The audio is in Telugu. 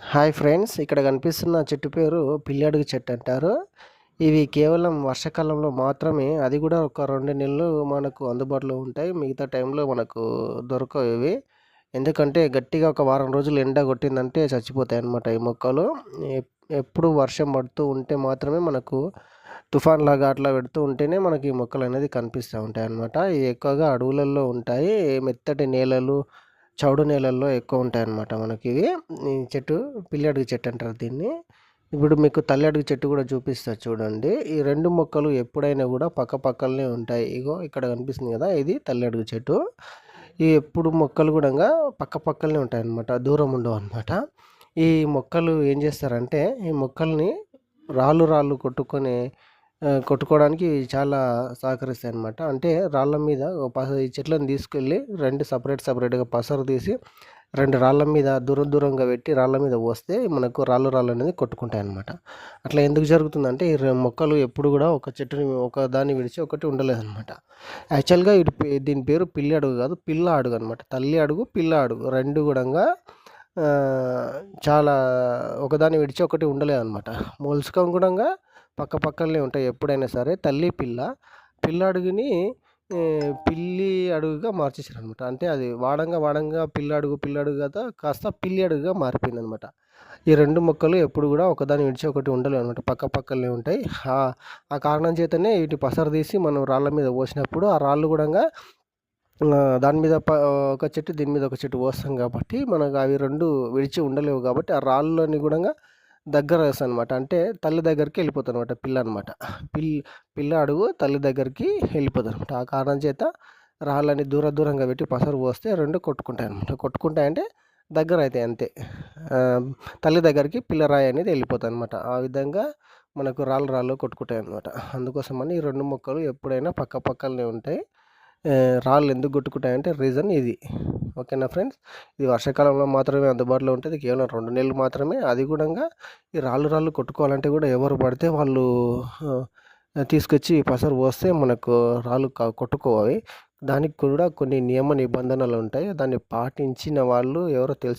హాయ్ ఫ్రెండ్స్ ఇక్కడ కనిపిస్తున్న చెట్టు పేరు పిల్లడుగు చెట్టు అంటారు. ఇవి కేవలం వర్షాకాలంలో మాత్రమే అది కూడా ఒక రెండు నెలలు మనకు అందుబాటులో ఉంటాయి. మిగతా టైంలో మనకు దొరకవు ఇవి. ఎందుకంటే గట్టిగా ఒక వారం రోజులు ఎండ కొట్టిందంటే చచ్చిపోతాయి అన్నమాట ఈ మొక్కలు. ఎప్పుడు వర్షం పడుతూ ఉంటే మాత్రమే మనకు తుఫాన్ లాగా అట్లా పెడుతూ ఉంటేనే మనకి ఈ మొక్కలు అనేది కనిపిస్తూ ఉంటాయి అన్నమాట. ఇవి ఎక్కువగా అడవులలో ఉంటాయి. మెత్తటి నేలలు చౌడు నేలల్లో ఎక్కువ ఉంటాయి అన్నమాట మనకి. ఇవి ఈ చెట్టు పిల్లి అడుగు చెట్టు అంటారు దీన్ని. ఇప్పుడు మీకు తల్లి అడుగు చెట్టు కూడా చూపిస్తా చూడండి. ఈ రెండు మొక్కలు ఎప్పుడైనా కూడా పక్క పక్కలనే ఉంటాయి. ఇగో ఇక్కడ కనిపిస్తుంది కదా ఇది తల్లి అడుగు చెట్టు. ఈ ఎప్పుడు మొక్కలు కూడా పక్క పక్కలనే ఉంటాయి అన్నమాట దూరం ఉండవు అనమాట ఈ మొక్కలు ఏం చేస్తారంటే ఈ మొక్కల్ని రాళ్ళు రాళ్ళు కొట్టుకొని కొట్టుకోవడానికి చాలా సహకరిస్తాయి అనమాట అంటే రాళ్ళ మీద పస ఈ చెట్లను తీసుకెళ్ళి రెండు సపరేట్ సపరేట్గా పసరు తీసి రెండు రాళ్ళ మీద దూరం దూరంగా పెట్టి రాళ్ళ మీద పోస్తే మనకు రాళ్ళు రాళ్ళు అనేది కొట్టుకుంటాయి అనమాట అట్లా ఎందుకు జరుగుతుందంటే ఈ మొక్కలు ఎప్పుడు కూడా ఒక చెట్టుని ఒక దాన్ని విడిచి ఒకటి ఉండలేదు అనమాట యాక్చువల్గా ఇది పే- దీని పేరు పిల్లి అడుగు కాదు పిల్ల అడుగు అనమాట తల్లి అడుగు పిల్ల అడుగు రెండు కూడా చాలా ఒకదాన్ని విడిచి ఒకటి ఉండలేదు అనమాట కూడా కూడా పక్క పక్కనే ఉంటాయి ఎప్పుడైనా సరే. తల్లి పిల్ల పిల్ల అడుగుని పిల్లి అడుగుగా మార్చేసారు అనమాట అంటే అది వాడంగా వాడంగా పిల్ల అడుగు పిల్ల అడుగు కదా కాస్త పిల్లి అడుగుగా మారిపోయింది అనమాట ఈ రెండు మొక్కలు ఎప్పుడు కూడా ఒకదాని విడిచి ఒకటి ఉండలేవు అనమాట పక్క పక్కనే ఉంటాయి. ఆ కారణం చేతనే వీటి పసరు తీసి మనం రాళ్ళ మీద పోసినప్పుడు ఆ రాళ్ళు కూడా దాని మీద ప ఒక చెట్టు దీని మీద ఒక చెట్టు పోస్తాం కాబట్టి మనకు అవి రెండు విడిచి ఉండలేవు కాబట్టి ఆ రాళ్ళని కూడా దగ్గర అనమాట అంటే తల్లి దగ్గరికి వెళ్ళిపోతుంది అనమాట పిల్ల అనమాట పిల్ పిల్ల అడుగు తల్లి దగ్గరికి వెళ్ళిపోతుంది అనమాట ఆ కారణం చేత రాళ్ళని దూర దూరంగా పెట్టి పసరు పోస్తే రెండు కొట్టుకుంటాయి అనమాట కొట్టుకుంటాయంటే దగ్గర అవుతాయి అంతే. తల్లి దగ్గరికి పిల్లరాయి అనేది వెళ్ళిపోతుంది అనమాట ఆ విధంగా మనకు రాళ్ళు రాళ్ళు కొట్టుకుంటాయి అనమాట అందుకోసమని ఈ రెండు మొక్కలు ఎప్పుడైనా పక్క పక్కనే ఉంటాయి. రాళ్ళు ఎందుకు కొట్టుకుంటాయంటే రీజన్ ఇది. ఓకేనా ఫ్రెండ్స్? ఇది వర్షాకాలంలో మాత్రమే అందుబాటులో ఉంటుంది. కేవలం రెండు నెలలు మాత్రమే. అది కూడా ఈ రాళ్ళు రాళ్ళు కొట్టుకోవాలంటే కూడా ఎవరు పడితే వాళ్ళు తీసుకొచ్చి పసరు పోస్తే మనకు రాళ్ళు కొట్టుకోవాలి. దానికి కూడా కొన్ని నియమ నిబంధనలు ఉంటాయి. దాన్ని పాటించిన వాళ్ళు ఎవరో తెలుసు